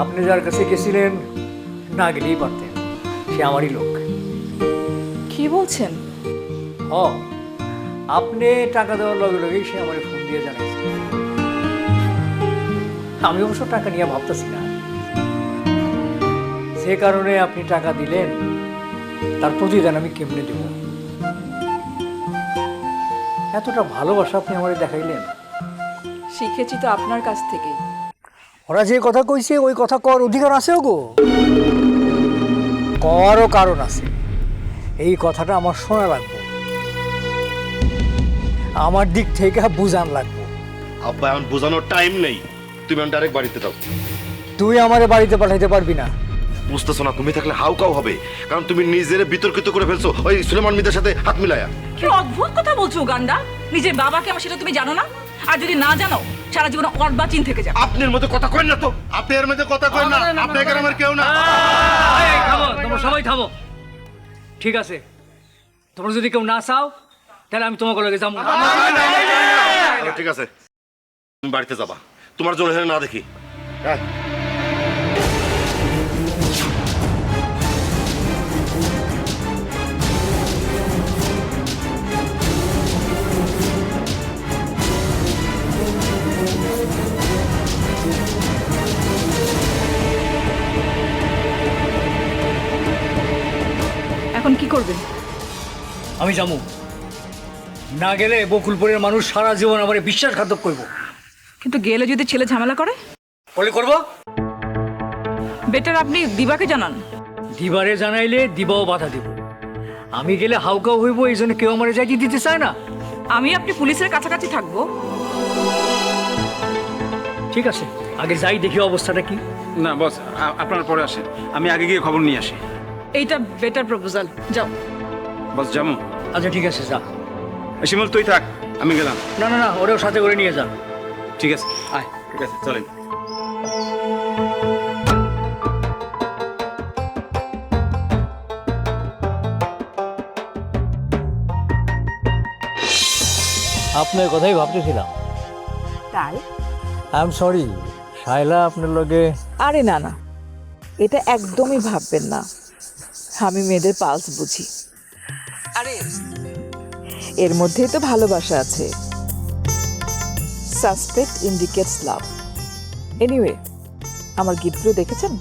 আপনি যার কাছে গেছিলেন না গেলেই পারতেন। সে আমারই লোক। কি বলছেন? হ আপনি টাকা দেওয়ার লগে লগেই সে আমার ফোন দিয়ে জানাইছে। আমি অবশ্য টাকা নিয়ে ভাবতেছি না। যে কারণে আপনি টাকা দিলেন তার প্রতিদান আমি কেমনে দেব? এতটা ভালোবাসা আপনি আমারে দেখাইলেন। শিখেছি তো আপনার কাছ থেকেই। ওরা যে কথা কইছে ওই কথা কর অধিকার আছে গো করও কারণ আছে। এই কথাটা আমার শোনা লাগবে। আমার দিক থেকে বুঝান লাগবে। আব্বা এখন বোঝানোর টাইম নেই। তুমি এখন ডাইরেক্ট বাড়িতে দাও তুই আমারে বাড়িতে পাঠাইতে পারবি না। বুঝতেছো না তুমি থাকলে হাউ কাউ হবে। কারণ তুমি নিজের বিতর্কিত করে ফেলছো। ওই সুলেমান মিদের সাথে হাত মিলায়া। কি অদ্ভুত কথা বলছো গান্ডা নিজের বাবাকে আমার সেটা তুমি জানো না? আর যদি না জানো সারা জীবন অর্বাচীন থেকে যাবে। আপনার মধ্যে কথা কই না তো। আপনার এর মধ্যে কথা কই না। আপনি আমার কেউ না। এই, থামো তোমরা সবাই খাব ঠিক আছে। তোমরা যদি কেউ না চাও তাহলে আমি তোমাকে লগে যাব না। ঠিক আছে। তুমি বাড়িতে যাবা। তোমার জন্য এখানে না দেখি। হ্যাঁ করবেন? আমি যাব। না গেলে বকুলপুরের মানুষ সারা জীবন আমার বিশ্বাসঘাতক করব। কিন্তু গেলে যদি ছেলে ঝামেলা করে? বলে করব? বেটার আপনি দিবাকে জানান। দিবারে জানাইলে দিবাও বাধা দিব। আমি গেলে হাউকাও হইব এই জন্য কেউ আমার যাইতে দিতে চায় না। আমি আপনি পুলিশের কাছাকাছি থাকব। ঠিক আছে আগে যাই দেখি অবস্থাটা কি। না বস আপনার পরে আসেন। আমি আগে গিয়ে খবর নিয়ে আসি। এইটা বেটার প্রপোজাল যাও। বস যেমন আচ্ছা ঠিক আছে যা। শিমুল তুই থাক আমি গেলাম। না না না ওরেও সাথে করে নিয়ে যা। ঠিক আছে। আয়। ঠিক আছে চলেন। আপনার কথাই ভাবতেছিলাম। তাই? আই এম সরি শাইলা আপনার লগে আরে না না। এটা একদমই ভাববেন না। আমি মেয়েদের পালস বুঝি। আরে। এর মধ্যেই তো ভালোবাসা আছে। সাসপেক্ট ইন্ডিকেটস লাভ এনিওয়ে আমার গিফটগুলো দেখেছেন?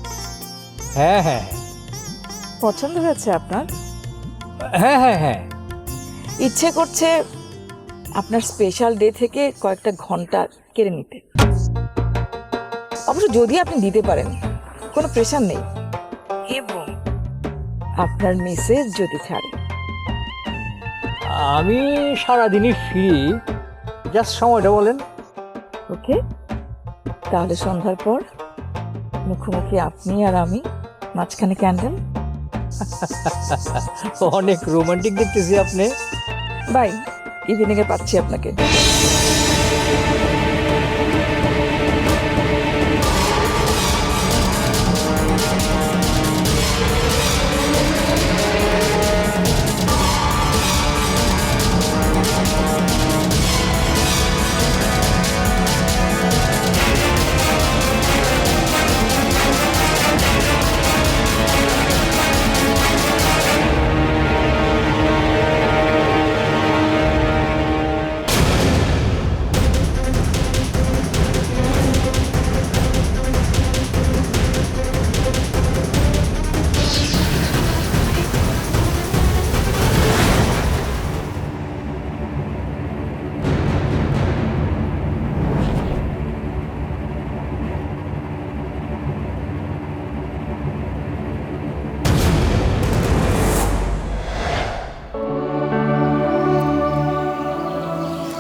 হ্যাঁ হ্যাঁ। পছন্দ হয়েছে আপনার? হ্যাঁ হ্যাঁ হ্যাঁ। ইচ্ছে করছে আপনার স্পেশাল ডে থেকে কয়েকটা ঘণ্টা কেড়ে নিতে। অবশ্য যদি আপনি দিতে পারেন কোনো প্রেশার নেই। এবং আপনার মেসেজ যদি ছাড়ে। আমি সারাদিনই ফ্রি। জাস্ট সময়টা বলেন। ওকে? তাহলে সন্ধ্যার পর মুখোমুখি আপনি আর আমি মাঝখানে ক্যান্ডেল। অনেক রোমান্টিক দেখতেছি আপনি। বাই ইভিনিংয়ে পাচ্ছি আপনাকে।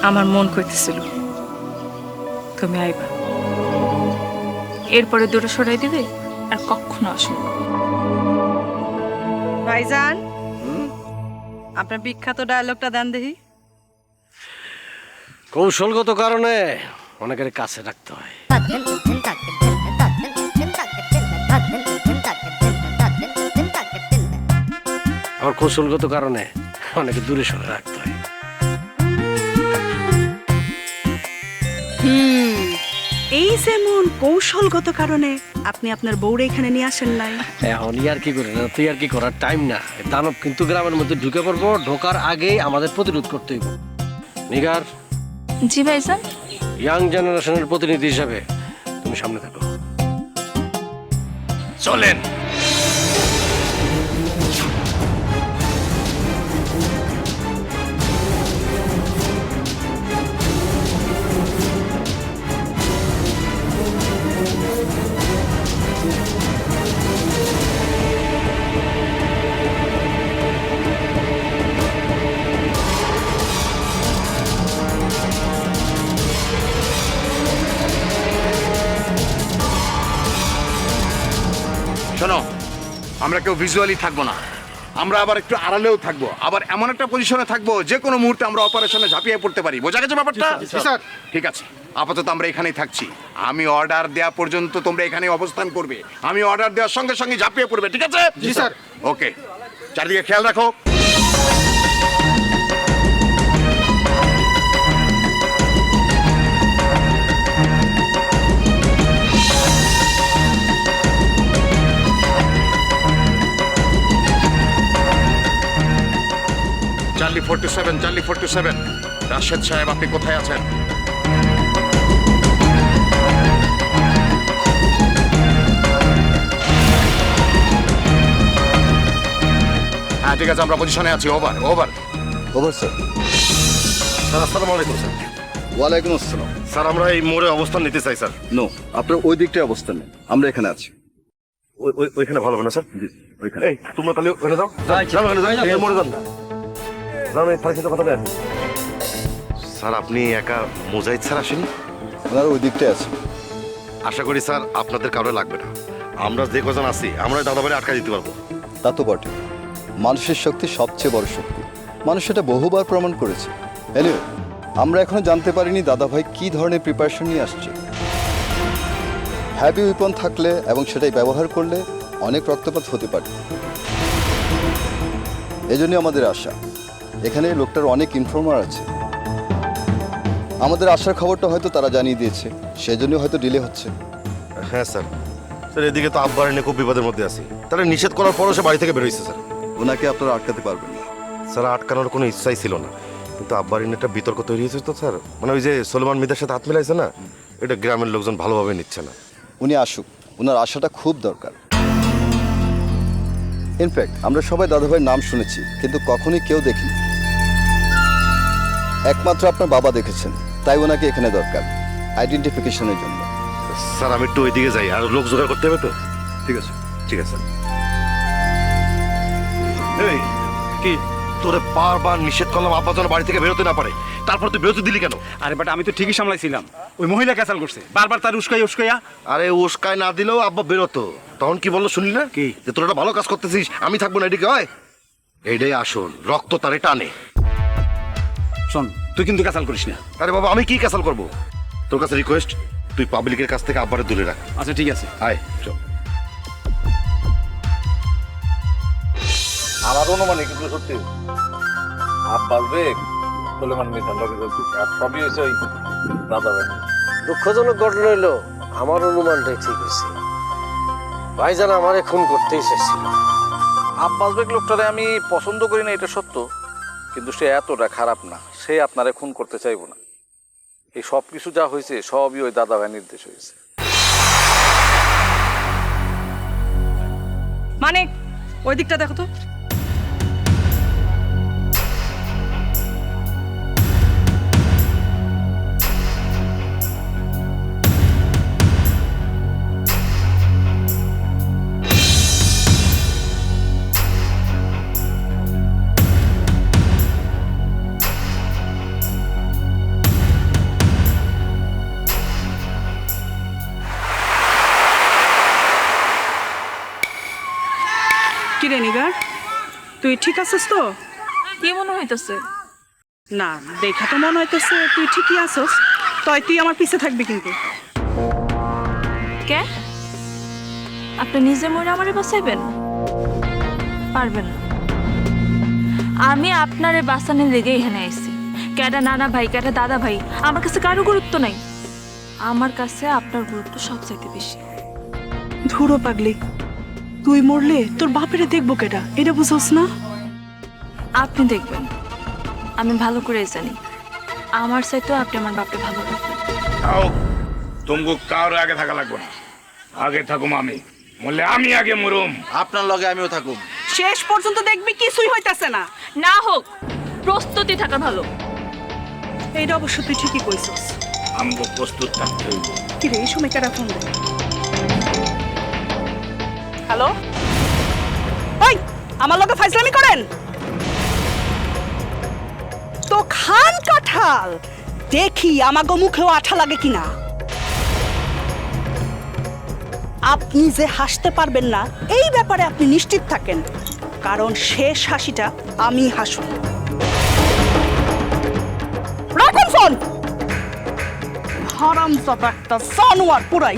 আমার মন কইতেছিল। তুমি আইবা। এরপরে দুটো সরাই দিবে আর কখনো আসো ভাইজান? আপনার বিখ্যাত ডায়লগটা দেন দেখি। কৌশলগত কারণে অনেকের কাছে রাখতে হয়। আবার কৌশলগত কারণে অনেকে দূরে সরে রাখতে হয়। এই যেমন কৌশলগত কারণে আপনি আপনার বউরে এখানে নিয়ে আসেন নাই। এখন ইয়ার কি করে? তুই আর কি করার টাইম না। দানব কিন্তু গ্রামের মধ্যে ঢুকে পড়ব ঢোকার আগেই আমাদের প্রতিরোধ করতে হইব। নিগার। জি ভাইজান ইয়াং জেনারেশনের প্রতিনিধি হিসাবে তুমি সামনে থাকো। চলেন। শোনো আমরা কেউ ভিজুয়ালি থাকব না। আমরা আবার একটু আড়ালেও থাকব। আবার এমন একটা পজিশনে থাকব যে কোনো মুহূর্তে আমরা অপারেশনে ঝাঁপিয়ে পড়তে পারি। বোঝা গেছে ব্যাপারটা? স্যার ঠিক আছে। আপাতত আমরা এখানেই থাকছি। আমি অর্ডার দেওয়া পর্যন্ত তোমরা এখানে অবস্থান করবে। আমি অর্ডার দেওয়ার সঙ্গে সঙ্গে ঝাঁপিয়ে পড়বে ঠিক আছে? জি স্যার। ওকে চারিদিকে খেয়াল রাখো। Charlie forty seven Charlie forty seven. Rashed সাহেব আপনি কোথায় আছেন? হ্যাঁ ঠিক আছে আমরা পজিশনে আছি। Over over over sir sir আসসালামু আলাইকুম স্যার। ওয়ালাইকুম আসসালাম। স্যার আমরা এই মোড়ে অবস্থান নিতে চাই স্যার। নো আপনার ওই দিকটায় অবস্থান নেই আমরা এখানে আছি। ওই- ওই- ওইখানে ভালো হবে না স্যার? ওইখানে। তোমরা তাহলে ওখানে যাও। যাও ওখানে যাও মোড়ে যান। থানার সাথে কথা বলেন। স্যার আপনি একা মোজাইদ স্যার আসেন ওনারা ওই দিকটায় আছে। আশা করি স্যার আপনাদের কারও লাগবে না। আমরা যে কজন আছি আমরা দাদাবাড়ি আটকা দিতে পারব। তা তো বটে। মানুষের শক্তি সবচেয়ে বড় শক্তি। মানুষ সেটা বহুবার প্রমাণ করেছে। এনিওয়ে আমরা এখনও জানতে পারিনি দাদাভাই কি ধরনের প্রিপারেশন নিয়ে আসছে। হ্যাভি উইপন থাকলে এবং সেটাই ব্যবহার করলে অনেক রক্তপাত হতে পারে। এজন্যই আমাদের আশা। এখানে লোকটার অনেক ইনফর্মার আছে। আমাদের আসার খবরটা হয়তো তারা জানিয়ে দিয়েছে সেজন্য হয়তো ডিলে হচ্ছে। হ্যাঁ স্যার। স্যার এদিকে তো আব্বার এনে খুব বিপদের মধ্যে আছি। তাহলে নিষেধ করার পরও সে বাড়ি থেকে বেরোইছে স্যার। ওনাকে আপনারা আটকাতে পারবেন না। স্যার আটকানোর কোনো ইচ্ছাই ছিল না। কিন্তু আব্বার এনে একটা বিতর্ক তৈরি হয়েছে তো স্যার। মানে ওই যে সলমান মিদের সাথে হাত মিলাইছে না এটা গ্রামের লোকজন ভালোভাবে নিচ্ছে না। উনি আসুক ওনার আসাটা খুব দরকার। ইনফ্যাক্ট আমরা সবাই দাদাভাইয়ের নাম শুনেছি কিন্তু কখনোই কেউ দেখিনি। একমাত্র আপনার বাবা দেখেছেন তাই ওনাকে এখানে দরকার আইডেন্টিফিকেশনের জন্য। স্যার আমি একটু ওইদিকে যাই আর লোক জোগাড় করতে হবে তো? ঠিক আছে ঠিক আছে। এই কি তোরে বারবার নিষেধ করলাম আব্বা যেন বাড়ি থেকে বেরোতে না পারে। তারপর তুই বেরোতে দিলি কেন? আরে বাট আমি তো ঠিকই সামলাইছিলাম। ওই মহিলা ক্যাসাল করছে বারবার তার উস্কাই উস্কাইয়া। আরে উস্কায় না দিলেও আব্বা বেরোতো। তখন কি বলল শুনলি না? কি? যে তোর একটা ভালো কাজ করতেছিস আমি থাকব না এদিকে হয় এইটাই আসল রক্ত তারে টানে। শোন তুই কিন্তু ক্যাসাল করিস না। আরে বাবা আমি কি ক্যাসাল করব? তোর কাছে রিকোয়েস্ট তুই পাবলিকের কাছ থেকে আব্বারে দূরে রাখ। আচ্ছা ঠিক আছে। আয় চল। আমার অনুমানে কিন্তু সত্যি। হাত বাজবে সুলেমান মিথার লগে সবই হয়েছে ওই দাদা ভাই দুঃখজনক ঘটনা হইল আমার অনুমানটাই ঠিক হয়েছে ভাইজান আমারে খুন করতেই চাইছিল আব্বাস বেগ লোকটারে আমি পছন্দ করি না এটা সত্য। কিন্তু সে এতটা খারাপ না, সে আপনারে খুন করতে চাইব না। এই সব কিছু যা হয়েছে, সবই ওই দাদা ভাই নির্দেশ হয়েছে। মানে ওই দিকটা দেখো তো। কি রে নিগার? তুই ঠিক আছিস তো? কি মনে হইতেছে? না দেখা তো মনে হইতেছে তুই ঠিকই আছস। তয় তুই আমার পিছে থাকবি কিন্তু। কে? আপনি নিজে মরে আমারে বাঁচাইবেন? পারবেন না। আমি আপনারে বাঁচানোর লেগে এখানে আইছি। কেটা নানা ভাই কেটা দাদা ভাই আমার কাছে কারও গুরুত্ব নাই। আমার কাছে আপনার গুরুত্ব সবচাইতে বেশি। ধুরো পাগলি। তুই মরলে তোর বাপেরে দেখব কেটা এটা বুঝোস না? আপনি দেখবেন। আমি ভালো করে জানি। আমার চাইতেও আপনি আমার বাপকে ভালো রাখবেন। তাও তুমি কারও আগে থাকা লাগবে না। আগে থাকুম আমি। বললে আমি আগে মরুম। আপনার লগে আমিও থাকুম। শেষ পর্যন্ত দেখবি কিছুই হইতাছে না। না হোক প্রস্তুতি থাকা ভালো। এইটা অবশ্য তুই ঠিকই কইছস। আমাকে প্রস্তুত থাকতে হইব। কি রে এই সময় কারা ফোন দেয়? হ্যালো? ওই, আমার লগে ফাইজলামি করেন? তো খান কাঁঠাল, দেখি আমাগো মুখেও আঠা লাগে কিনা। আপনি যে হাসতে পারবেন না, এই ব্যাপারে আপনি নিশ্চিত থাকেন, কারণ শেষ হাসিটা আমি হাসব। রাখুন ফোন! হারাম একটা জানোয়ার পুরাই।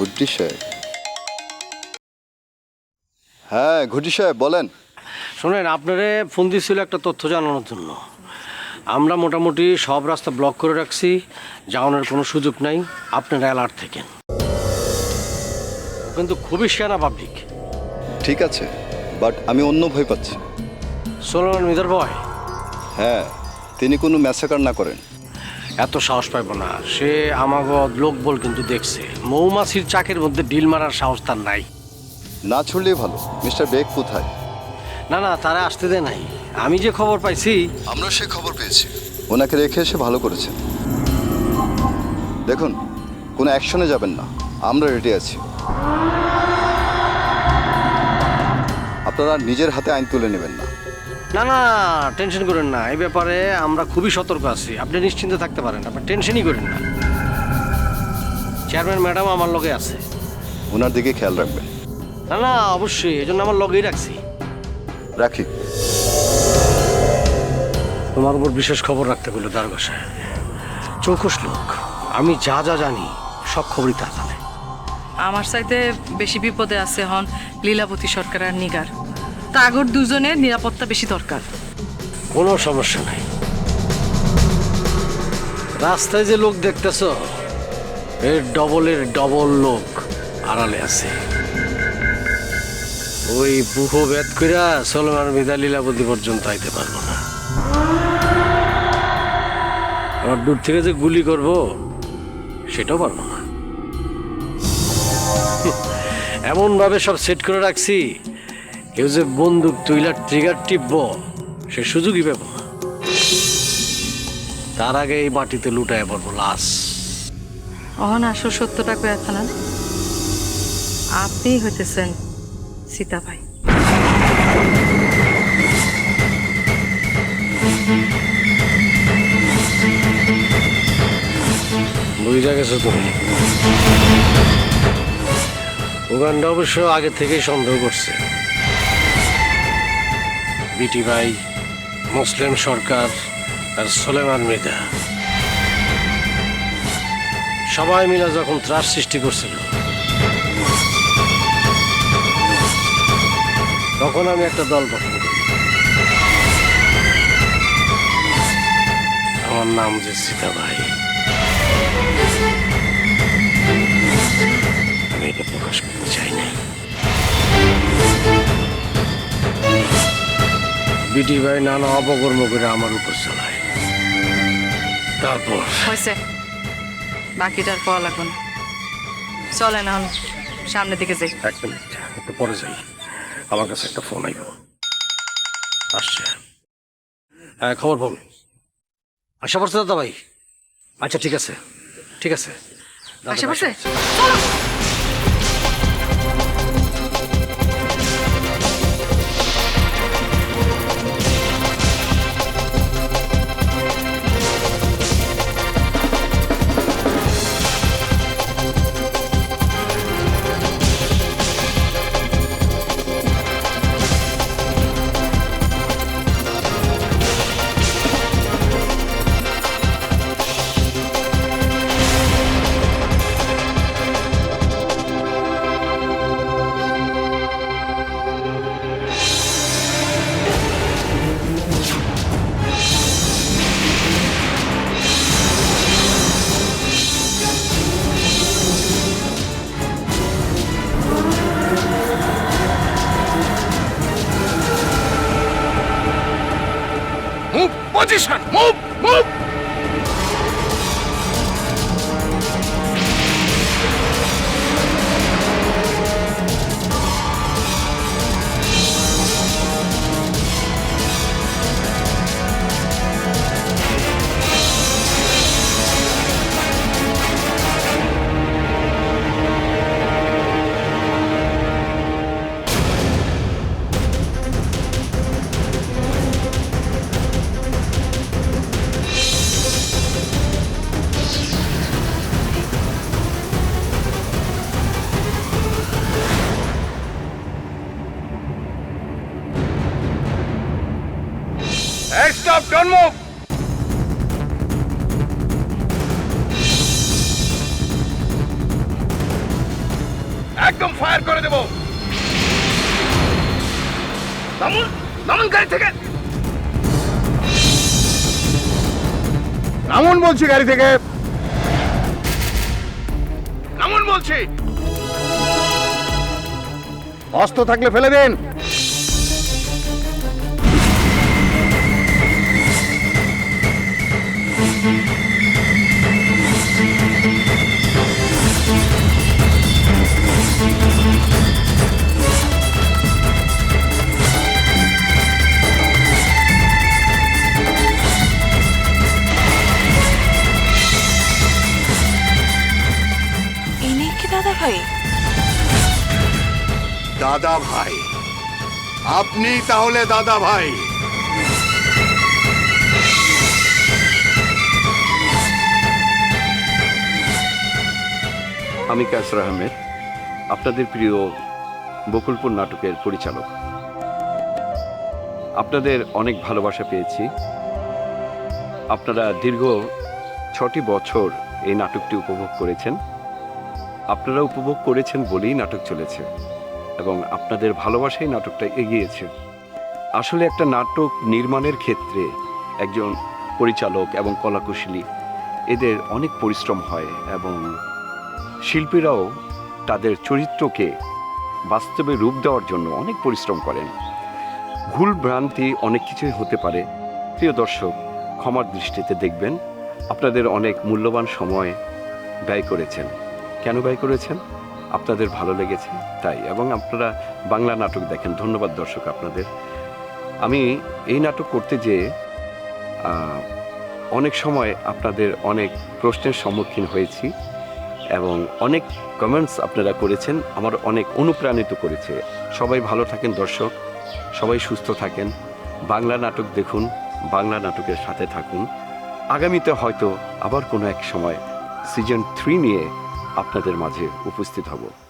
ঘুরটি সাহেব। হ্যাঁ ঘুরটি সাহেব বলেন। শোনেন আপনারে ফোন দিয়েছিল একটা তথ্য জানানোর জন্য। আমরা মোটামুটি সব রাস্তা ব্লক করে রাখছি যাওয়ানোর কোনো সুযোগ নাই আপনারা অ্যালার্ট থেকেন। কিন্তু খুবই সেনা পাবলিক ঠিক আছে বাট আমি অন্য ভয় পাচ্ছি। সোলোমান মিদার বয়। হ্যাঁ তিনি কোনো ম্যাসাকার না করেন। এত সাহস পাইব না। সে আমাকে লোক বল কিন্তু দেখছে। মৌমাছির চাকের মধ্যে ডিল মারার সাহস তার নাই। না ছুড়লেই ভালো। মিস্টার বেগ কোথায়? না না তারা আসতে দেয় নাই। আমি যে খবর পাইছি আমরা সে খবর পেয়েছি। ওনাকে রেখে এসে ভালো করেছেন। দেখুন কোনো অ্যাকশনে যাবেন না। আমরা রেডি আছি। আপনারা নিজের হাতে আইন তুলে নেবেন না। না না টেনশন করেন না। এই ব্যাপারে আমরা খুবই সতর্ক আছি। আপনি নিশ্চিন্তে থাকতে পারেন আপনি টেনশনই করেন না। চেয়ারম্যান ম্যাডাম আমার লগে আছে। ওনার দিকে খেয়াল রাখবেন। না না অবশ্যই এই জন্য আমার লগেই রাখছি। রাখি। তোমার উপর বিশেষ খবর রাখতে বলল দারগোসায়। চৌকস লোক আমি যা যা জানি সব খবরই তা জানে আমার চাইতে বেশি বিপদে আছে হন লীলাবতী সরকার আর নিগার। তাগর দুজনের নিরাপত্তা বেশি দরকার। কোনো সমস্যা নাই। রাস্তায় যে লোক দেখতেছ এর ডবলের ডবল লোক আড়ালে আছে। ওই বুহ বেদ কইরা সলমান মিদা লীলাবতী পর্যন্ত আইতে পারব না। আবার দূর থেকে যে গুলি করব, সেটাও পারব না। এমন ভাবে সব সেট করে রাখছি কেউ যে বন্দুক তুইলার ট্রিগার টিপব সে সুযোগই পাবো না। তার আগে এই মাটিতে লুটায় পড়ব লাশ। অহন আসল সত্যটা কয়ে থানান আপনিই হইতেছেন সীতা ভাই। বুঝা গেছো তুমি। উগান্ডা অবশ্য আগে থেকেই সন্দেহ করছে। বিটি ভাই, মুসলিম সরকার আর সোলেমান মৃদা সবাই মিলে যখন ত্রাস সৃষ্টি করছিল, তখন আমি একটা দল গঠন করি। আমার নাম যে সীতা ভাই। আমি এটা প্রকাশ করতে চাই নাই। বিটি ভাই নানা অপকর্ম করে আমার উপর চালায়। তারপর? হয়েছে। বাকিটার পাওয়া লাগবে না। চলেন এখন সামনের দিকে যাই। এক মিনিট একটু পরে যাই। আমার কাছে একটা ফোন আইব আসছে। হ্যাঁ খবর বল। আশা করছে দাদা ভাই। আচ্ছা ঠিক আছে। ঠিক আছে। দাদা ভাই, একদম ফায়ার করে দেব। নামুন নামুন গাড়ি থেকে। নামুন বলছি গাড়ি থেকে। নামুন বলছি। অস্ত্র থাকলে ফেলে দিন। দাদা ভাই। আপনি তাহলে দাদা ভাই। আমি কাসর আহমেদ, আপনাদের প্রিয় বকুলপুর নাটকের পরিচালক। আপনাদের অনেক ভালোবাসা পেয়েছি। আপনারা দীর্ঘ ছটি বছর এই নাটকটি উপভোগ করেছেন। আপনারা উপভোগ করেছেন বলেই নাটক চলেছে। এবং আপনাদের ভালোবাসাই নাটকটা এগিয়েছে। আসলে একটা নাটক নির্মাণের ক্ষেত্রে একজন পরিচালক এবং কলাকুশলী, এদের অনেক পরিশ্রম হয় এবং শিল্পীরাও তাদের চরিত্রকে বাস্তবে রূপ দেওয়ার জন্য অনেক পরিশ্রম করেন। ভুল ভ্রান্তি অনেক কিছুই হতে পারে। প্রিয় দর্শক, ক্ষমার দৃষ্টিতে দেখবেন, আপনাদের অনেক মূল্যবান সময় ব্যয় করেছেন। কেন ব্যয় করেছেন? আপনাদের ভালো লেগেছে, তাই, এবং আপনারা বাংলা নাটক দেখেন। ধন্যবাদ দর্শক আপনাদের। আমি এই নাটক করতে যেয়ে অনেক সময় আপনাদের অনেক প্রশ্নের সম্মুখীন হয়েছি এবং অনেক কমেন্টস আপনারা করেছেন, আমার অনেক অনুপ্রাণিত করেছে। সবাই ভালো থাকেন দর্শক, সবাই সুস্থ থাকেন। বাংলা নাটক দেখুন, বাংলা নাটকের সাথে থাকুন। আগামীতে হয়তো আবার কোনো এক সময় সিজন থ্রি নিয়ে আপনাদের মাঝে উপস্থিত হব।